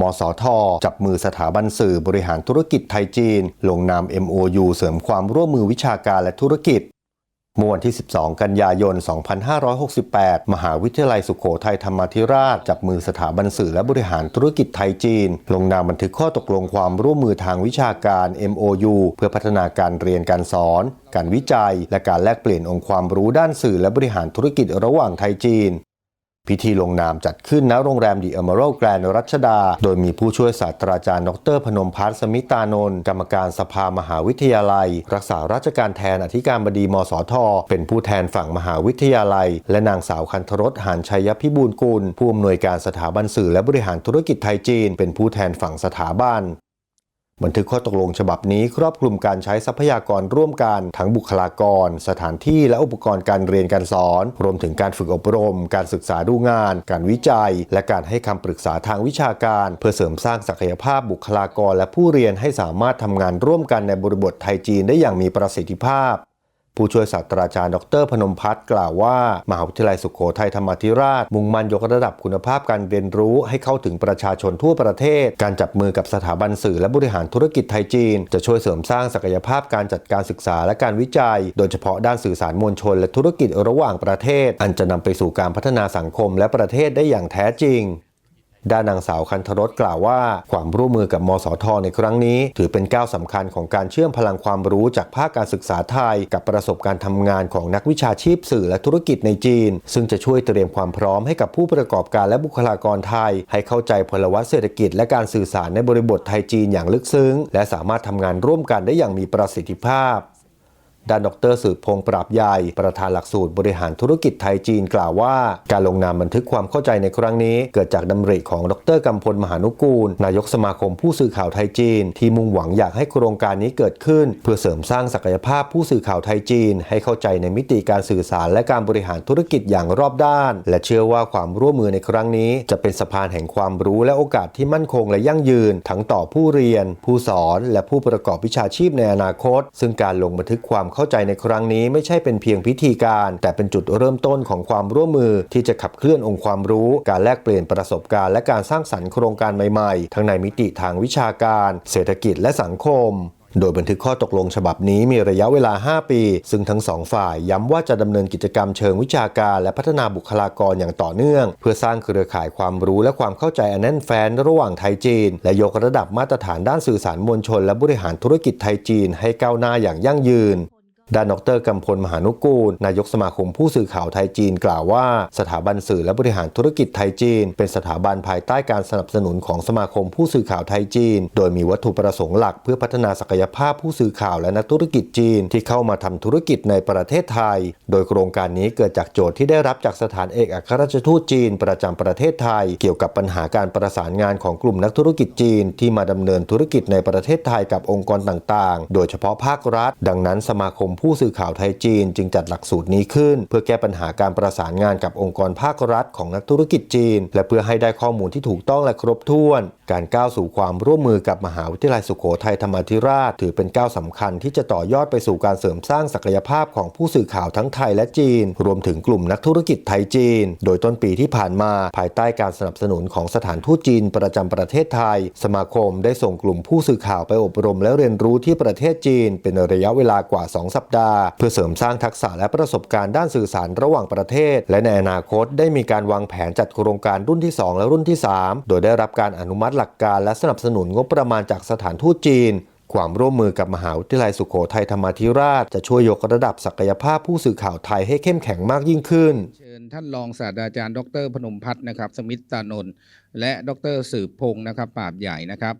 มสท จับมือสถาบันสื่อบริหารธุรกิจไทยจีน ลงนาม MOU เสริมความร่วมมือวิชาการและธุรกิจเมื่อวันที่ 12 กันยายน 2568 มหาวิทยาลัยสุขโขทัยธรรมาธิราช จับมือสถาบันสื่อและบริหารธุรกิจไทยจีน ลงนามบันทึกข้อตกลงความร่วมมือทางวิชาการ MOU เพื่อพัฒนาการเรียนการสอน การวิจัย และการแลกเปลี่ยนองค์ความรู้ด้านสื่อและบริหารธุรกิจระหว่างไทยจีน พิธีลงนามจัดขึ้นณโรงแรมดีเอเมอรัลแกรนด์รัชดา โดยมีผู้ช่วยศาสตราจารย์ ดร พนมพัฒน์สมิตานนท์กรรมการสภามหาวิทยาลัย รักษาราชการแทนอธิการบดีมสท เป็นผู้แทนฝั่งมหาวิทยาลัย และนางสาวคันธรสหานชัยพิบูลกุลผู้อำนวยการสถาบันสื่อและบริหารธุรกิจไทยจีน เป็นผู้แทนฝั่งสถาบัน บันทึกข้อตกลงฉบับนี้ครอบคลุมการใช้ทรัพยากรร่วมกันทั้งบุคลากร สถานที่และอุปกรณ์การเรียนการสอน รวมถึงการฝึกอบรม การศึกษาดูงาน การวิจัย และการให้คำปรึกษาทางวิชาการ เพื่อเสริมสร้างศักยภาพบุคลากรและผู้เรียนให้สามารถทำงานร่วมกันในบริบทไทยจีนได้อย่างมีประสิทธิภาพ ผู้ช่วยศาสตราจารย์ดร พนมพัฒน์กล่าวว่า มหาวิทยาลัยสุขโขทัยธรรมาธิราช มุ่งมั่นยกระดับคุณภาพการเรียนรู้ให้เข้าถึงประชาชนทั่วประเทศ การจับมือกับสถาบันสื่อและบริหารธุรกิจไทยจีน จะช่วยเสริมสร้างศักยภาพการจัดการศึกษาและการวิจัย โดยเฉพาะด้านสื่อสารมวลชนและธุรกิจระหว่างประเทศ อันจะนำไปสู่การพัฒนาสังคมและประเทศได้อย่างแท้จริง ด้านนางสาวคันธรสกล่าวว่า ความร่วมมือกับมสทในครั้งนี้ ถือเป็นก้าวสำคัญของการเชื่อมพลังความรู้จากภาคการศึกษาไทย กับประสบการณ์ทำงานของนักวิชาชีพสื่อและธุรกิจในจีน ซึ่งจะช่วยเตรียมความพร้อมให้กับผู้ประกอบการและบุคลากรไทย ให้เข้าใจพลวัตเศรษฐกิจ และการสื่อสารในบริบทไทยจีนอย่างลึกซึ้ง และสามารถทำงานร่วมกันได้อย่างมีประสิทธิภาพ ด้านดรสืบพงษ์ปราบใหญ่ประธานหลักสูตรบริหารธุรกิจไทยจีนกล่าวว่า การลงนามบันทึกความเข้าใจในครั้งนี้ เกิดจากดำริของดรกำพลมหานุกูล นายกสมาคมผู้สื่อข่าวไทยจีน ที่มุ่งหวังอยากให้โครงการนี้เกิดขึ้น เพื่อเสริมสร้างศักยภาพผู้สื่อข่าวไทยจีน ให้เข้าใจในมิติการสื่อสารและการบริหารธุรกิจอย่างรอบด้าน และเชื่อว่าความร่วมมือในครั้งนี้ จะเป็นสะพานแห่งความรู้และโอกาสที่มั่นคงและยั่งยืน ทั้งต่อผู้เรียน ผู้สอน และผู้ประกอบวิชาชีพในอนาคต ซึ่งการลงบันทึกความเข้าใจในครั้งนี้ไม่ใช่เป็นเพียงพิธีการ แต่เป็นจุดเริ่มต้นของความร่วมมือที่จะขับเคลื่อนองค์ความรู้ การแลกเปลี่ยนประสบการณ์และการสร้างสรรค์โครงการใหม่ๆ ทั้งในมิติทางวิชาการ เศรษฐกิจและสังคมโดยบันทึกข้อตกลงฉบับนี้มีระยะเวลา 5 ปี ซึ่งทั้งสองฝ่ายย้ำว่าจะดำเนินกิจกรรมเชิงวิชาการและพัฒนาบุคลากรอย่างต่อเนื่อง เพื่อสร้างเครือข่ายความรู้และความเข้าใจอันแน่นแฟ้นระหว่างไทยจีน และยกระดับมาตรฐานด้านสื่อสารมวลชน และบริหารธุรกิจไทยจีนให้ก้าวหน้าอย่างยั่งยืน ด้านดรกำพลมหานุกูล นายกสมาคมผู้สื่อข่าวไทยจีนกล่าวว่าสถาบันสื่อและบริหารธุรกิจไทยจีน เป็นสถาบันภายใต้การสนับสนุนของสมาคมผู้สื่อข่าวไทยจีน โดยมีวัตถุประสงค์หลักเพื่อพัฒนาศักยภาพผู้สื่อข่าวและนักธุรกิจจีนที่เข้ามาทำธุรกิจในประเทศไทย โดยโครงการนี้เกิดจากโจทย์ที่ได้รับจากสถานเอกอัครราชทูตจีน ประจำประเทศไทย เกี่ยวกับปัญหาการประสานงานของกลุ่มนักธุรกิจจีน ที่มาดำเนินธุรกิจในประเทศไทยกับองค์กรต่างๆ โดยเฉพาะภาครัฐ ดังนั้นสมาคมผู้สื่อข่าวไทยจีน จึงจัดหลักสูตรนี้ขึ้น เพื่อแก้ปัญหาการประสานงานกับองค์กรภาครัฐของนักธุรกิจจีน และเพื่อให้ได้ข้อมูลที่ถูกต้องและครบถ้วน การก้าวสู่ความร่วมมือกับมหาวิทยาลัยสุโขทัยธรรมาธิราช ถือเป็นก้าวสำคัญที่จะต่อยอดไปสู่การเสริมสร้างศักยภาพของผู้สื่อข่าวทั้งไทยและจีน รวมถึงกลุ่มนักธุรกิจไทยจีน โดยต้นปีที่ผ่านมาภายใต้การสนับสนุนของสถานทูตจีนประจำประเทศไทย สมาคมได้ส่งกลุ่มผู้สื่อข่าวไปอบรมและเรียนรู้ที่ประเทศจีน เป็นระยะเวลากว่า 2 สัปดาห์ เพื่อเสริมสร้างทักษะและประสบการณ์ด้านสื่อสารระหว่างประเทศ และในอนาคตได้มีการวางแผนจัดโครงการรุ่นที่ 2 และรุ่นที่ 3 โดยได้รับการอนุมัติหลักการและสนับสนุนงบประมาณจากสถานทูตจีนความร่วมมือกับมหาวิทยาลัยสุโขทัยธรรมาธิราช จะช่วยยกระดับศักยภาพผู้สื่อข่าวไทยให้เข้มแข็งมากยิ่งขึ้น เชิญท่านรองศาสตราจารย์ดรพนมพัฒน์นะครับ สมิทธานนท์และดรสืบพงศ์นะครับปราบใหญ่นะครับ